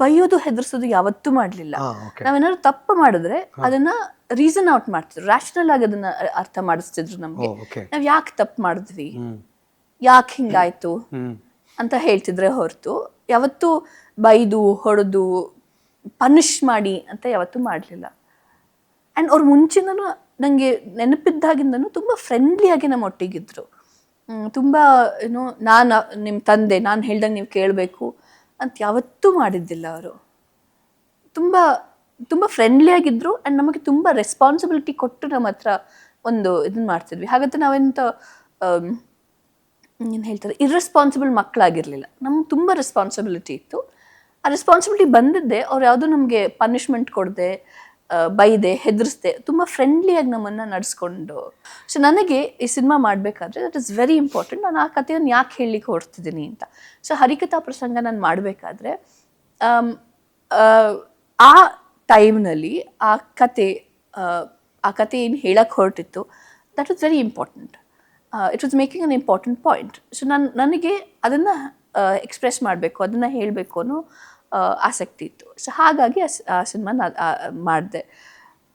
ಬೈಯೋದು ಹೆದರ್ಸೋದು ಯಾವತ್ತೂ ಮಾಡಲಿಲ್ಲ. ನಾವೇನಾದ್ರು ತಪ್ಪು ಮಾಡಿದ್ರೆ ಅದನ್ನ ರೀಸನ್ ಔಟ್ ಮಾಡ್ತಿದ್ರು. ರ್ಯಾಷನಲ್ ಆಗಿ ಅದನ್ನ ಅರ್ಥ ಮಾಡಿಸ್ತಿದ್ರು ನಮ್ಗೆ. ನಾವ್ ಯಾಕೆ ತಪ್ಪು ಮಾಡಿದ್ವಿ? ಯಾಕೆ ಹಿಂಗಾಯ್ತು? ಅಂತ ಹೇಳ್ತಿದ್ರೆ ಹೊರತು ಯಾವತ್ತು ಬೈದು ಹೊಡೆದು ಪನಿಷ್ ಮಾಡಿ ಅಂತ ಯಾವತ್ತೂ ಮಾಡಲಿಲ್ಲ. ಆ್ಯಂಡ್ ಅವ್ರ ಮುಂಚಿನೂ ನನಗೆ ನೆನಪಿದ್ದಾಗಿಂದನೂ ತುಂಬ ಫ್ರೆಂಡ್ಲಿಯಾಗಿ ನಮ್ಮ ಒಟ್ಟಿಗಿದ್ರು. ತುಂಬ ಏನು ನಾನು ನಿಮ್ಮ ತಂದೆ ನಾನು ಹೇಳ್ದಂಗೆ ನೀವು ಕೇಳಬೇಕು. ಅಂತ ಯಾವತ್ತೂ ಮಾಡಿದ್ದಿಲ್ಲ ಅವರು. ತುಂಬ ತುಂಬ ಫ್ರೆಂಡ್ಲಿ ಆಗಿದ್ರು ಆ್ಯಂಡ್ ನಮಗೆ ತುಂಬ ರೆಸ್ಪಾನ್ಸಿಬಿಲಿಟಿ ಕೊಟ್ಟು ನಮ್ಮ ಹತ್ರ ಒಂದು ಇದನ್ನ ಮಾಡ್ತಿದ್ವಿ. ಹಾಗಂತ ನಾವೆಂತ ಏನು ಹೇಳ್ತಾರೆ ಇರ್ರೆಸ್ಪಾನ್ಸಿಬಲ್ ಮಕ್ಕಳಾಗಿರಲಿಲ್ಲ. ನಮ್ಗೆ ತುಂಬ ರೆಸ್ಪಾನ್ಸಿಬಿಲಿಟಿ ಇತ್ತು. ಆ ರೆಸ್ಪಾನ್ಸಿಬಿಲಿಟಿ ಬಂದಿದ್ದೆ, ಅವ್ರು ಯಾವುದೂ ನಮಗೆ ಪನಿಷ್ಮೆಂಟ್ ಕೊಡದೆ ಬೈದೆ ಹೆದರಿಸ್ದೆ ತುಂಬ ಫ್ರೆಂಡ್ಲಿಯಾಗಿ ನಮ್ಮನ್ನು ನಡೆಸ್ಕೊಂಡು. ಸೊ ನನಗೆ ಈ ಸಿನಿಮಾ ಮಾಡಬೇಕಾದ್ರೆ ದಟ್ ಇಸ್ ವೆರಿ ಇಂಪಾರ್ಟೆಂಟ್ ನಾನು ಆ ಕಥೆಯನ್ನು ಯಾಕೆ ಹೇಳಲಿಕ್ಕೆ ಹೊರಡ್ತಿದ್ದೀನಿ ಅಂತ. ಸೊ ಹರಿಕಥಾ ಪ್ರಸಂಗ ನಾನು ಮಾಡಬೇಕಾದ್ರೆ ಆ ಟೈಮ್ನಲ್ಲಿ ಆ ಕತೆ ಆ, ಆ ಕತೆ ಏನು ಹೇಳಕ್ಕೆ ಹೊರಟಿತ್ತು that is very important it was making an important point so ನನ್ನ ನನಗೆ ಅದನ್ನು ಎಕ್ಸ್ಪ್ರೆಸ್ ಮಾಡಬೇಕು. ಅದನ್ನು ಹೇಳಬೇಕು ಅನ್ನೋ ಆಸಕ್ತಿ ಇತ್ತು. ಸೊ ಹಾಗಾಗಿ ಆ ಸಿನಿಮಾ ಮಾಡಿದೆ.